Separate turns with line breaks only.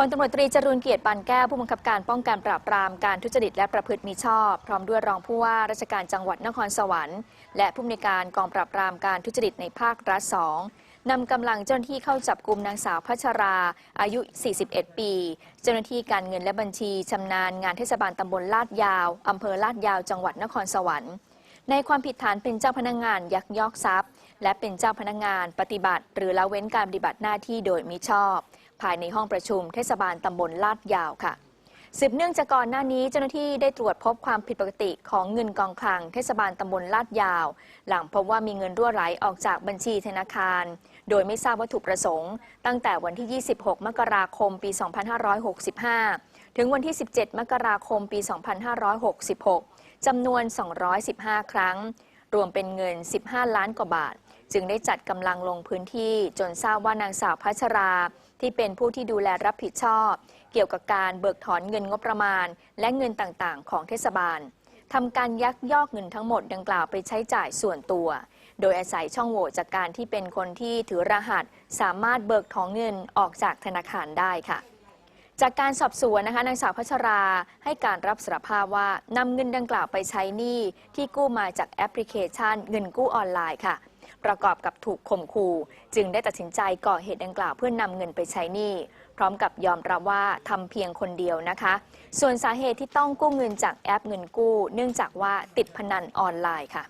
พลตำรวจตรีจรูนเกียรติปานแก้วผู้บังคับการป้องกันปราบปรามการทุจริตและประพฤติมิชอบ พร้อมด้วยรองผู้ว่าราชการจังหวัดนครสวรรค์ และผู้อำนวยการกองปราบปรามการทุจริตในภาครัฐสองนำกำลังเจ้าหน้าที่เข้าจับกลุ่มนางสาวพัชรา อายุ 41 ปี เจ้าหน้าที่การเงินและบัญชีชำนาญงานเทศบาลตำบลลาดยาวอำเภอลาดยาวจังหวัดนครสวรรค์ ในความผิดฐานเป็นเจ้าพนักงานยักยอกทรัพย์ และเป็นเจ้าพนักงานปฏิบัติ หรือละเว้นการปฏิบัติหน้าที่โดยมิชอบ ภายในห้องประชุมเทศบาลตำบลลาดยาวค่ะสืบเนื่องจากก่อนหน้านี้เจ้าหน้าที่ได้ตรวจพบความผิดปกติของเงินกองคลังเทศบาลตำบลลาดยาว หลังพบว่ามีเงินรั่วไหลออกจากบัญชีธนาคาร โดยไม่ทราบวัตถุประสงค์ ตั้งแต่วันที่ 26 มกราคม ปี 2565 ถึงวันที่ 17 มกราคม ปี 2566 จำนวน 215 ครั้ง รวมเป็นเงิน 15 ล้านกว่าบาท จึงได้จัดกำลังลงพื้นที่จนทราบว่านางสาวพัชรา ที่เป็นผู้ที่ดูแลรับผิดชอบ เกี่ยวกับการเบิกถอนเงินงบประมาณ และเงินต่างๆ ของเทศบาลทำการยักยอกเงินทั้งหมดดังกล่าวไปใช้จ่ายส่วนตัว โดยอาศัยช่องโหว่จากการที่เป็นคนที่ถือรหัส สามารถเบิกถอนเงินออกจากธนาคารได้ค่ะจากการสอบสวนนะคะนางสาวพัชราให้การรับสารภาพว่านำเงินดังกล่าวไปใช้หนี้ที่กู้มาจากแอปพลิเคชันเงินกู้ออนไลน์ค่ะ ประกอบกับถูกข่มขู่จึงได้ตัดสินใจก่อเหตุดังกล่าวเพื่อนำเงินไปใช้หนี้พร้อมกับยอมรับว่าทำเพียงคนเดียวนะคะ ส่วนสาเหตุที่ต้องกู้เงินจากแอปเงินกู้ เนื่องจากว่าติดพนันออนไลน์ค่ะ